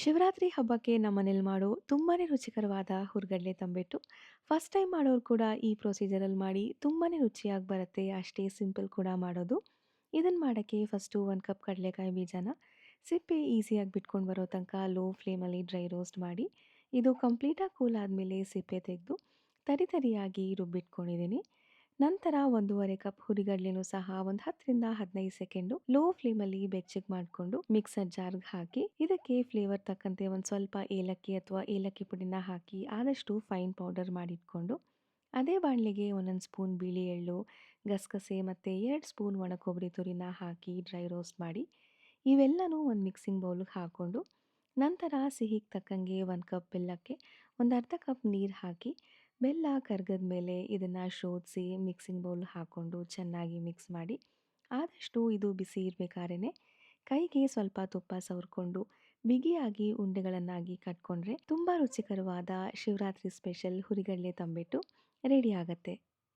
ಶಿವರಾತ್ರಿ ಹಬ್ಬಕ್ಕೆ ನಮ್ಮನೇಲಿ ಮಾಡೋ ತುಂಬಾ ರುಚಿಕರವಾದ ಹುರ್ಗಡ್ಲೆ ತಂಬಿಟ್ಟು ಫಸ್ಟ್ ಟೈಮ್ ಮಾಡೋರು ಕೂಡ ಈ ಪ್ರೊಸೀಜರಲ್ಲಿ ಮಾಡಿ ತುಂಬಾ ರುಚಿಯಾಗಿ ಬರುತ್ತೆ, ಅಷ್ಟೇ ಸಿಂಪಲ್ ಕೂಡ ಮಾಡೋದು. ಇದನ್ನು ಮಾಡೋಕ್ಕೆ ಫಸ್ಟು ಒಂದು ಕಪ್ ಕಡಲೆಕಾಯಿ ಬೀಜನ ಸಿಪ್ಪೆ ಈಸಿಯಾಗಿ ಬಿಟ್ಕೊಂಡು ಬರೋ ತನಕ ಲೋ ಫ್ಲೇಮಲ್ಲಿ ಡ್ರೈ ರೋಸ್ಟ್ ಮಾಡಿ, ಇದು ಕಂಪ್ಲೀಟಾಗಿ ಕೂಲ್ ಆದಮೇಲೆ ಸಿಪ್ಪೆ ತೆಗೆದು ತರಿ ತರಿಯಾಗಿ ರುಬ್ಬಿಟ್ಕೊಂಡಿದ್ದೀನಿ ನಂತರ ಒಂದೂವರೆ ಕಪ್ ಹುರಿಗಡ್ಲಿನೂ ಸಹ ಒಂದು ಹತ್ತರಿಂದ ಹದಿನೈದು ಸೆಕೆಂಡು ಲೋ ಫ್ಲೇಮಲ್ಲಿ ಬೆಚ್ಚಗೆ ಮಾಡಿಕೊಂಡು ಮಿಕ್ಸರ್ ಜಾರ್ಗೆ ಹಾಕಿ ಇದಕ್ಕೆ ಫ್ಲೇವರ್ ತಕ್ಕಂತೆ ಒಂದು ಸ್ವಲ್ಪ ಏಲಕ್ಕಿ ಅಥವಾ ಏಲಕ್ಕಿ ಪುಡಿನ ಹಾಕಿ ಆದಷ್ಟು ಫೈನ್ ಪೌಡರ್ ಮಾಡಿಟ್ಕೊಂಡು ಅದೇ ಬಾಣಲೆಗೆ ಒಂದೊಂದು ಸ್ಪೂನ್ ಬಿಳಿ ಎಳ್ಳು, ಗಸಗಸೆ ಮತ್ತು ಎರಡು ಸ್ಪೂನ್ ಒಣ ಕೊಬ್ಬರಿ ತುರಿನ ಹಾಕಿ ಡ್ರೈ ರೋಸ್ಟ್ ಮಾಡಿ ಇವೆಲ್ಲನೂ ಒಂದು ಮಿಕ್ಸಿಂಗ್ ಬೌಲ್ಗೆ ಹಾಕ್ಕೊಂಡು ನಂತರ ಸಿಹಿಗೆ ತಕ್ಕಂಗೆ ಒಂದು ಕಪ್ ಬೆಲ್ಲಕ್ಕೆ ಒಂದು ಅರ್ಧ ಕಪ್ ನೀರು ಹಾಕಿ ಬೆಲ್ಲ ಕರ್ಗದ ಮೇಲೆ ಇದನ್ನು ಶೋಧಿಸಿ ಮಿಕ್ಸಿಂಗ್ ಬೌಲ್ ಹಾಕ್ಕೊಂಡು ಚೆನ್ನಾಗಿ ಮಿಕ್ಸ್ ಮಾಡಿ ಆದಷ್ಟು ಇದು ಬಿಸಿ ಇರಬೇಕಾದ್ರೆ ಕೈಗೆ ಸ್ವಲ್ಪ ತುಪ್ಪ ಸವರ್ಕೊಂಡು ಬಿಗಿಯಾಗಿ ಉಂಡೆಗಳನ್ನಾಗಿ ಕಟ್ಕೊಂಡ್ರೆ ತುಂಬ ರುಚಿಕರವಾದ ಶಿವರಾತ್ರಿ ಸ್ಪೆಷಲ್ ಹುರಿಗಡಲೆ ತಂಬಿಟ್ಟು ರೆಡಿ ಆಗುತ್ತೆ.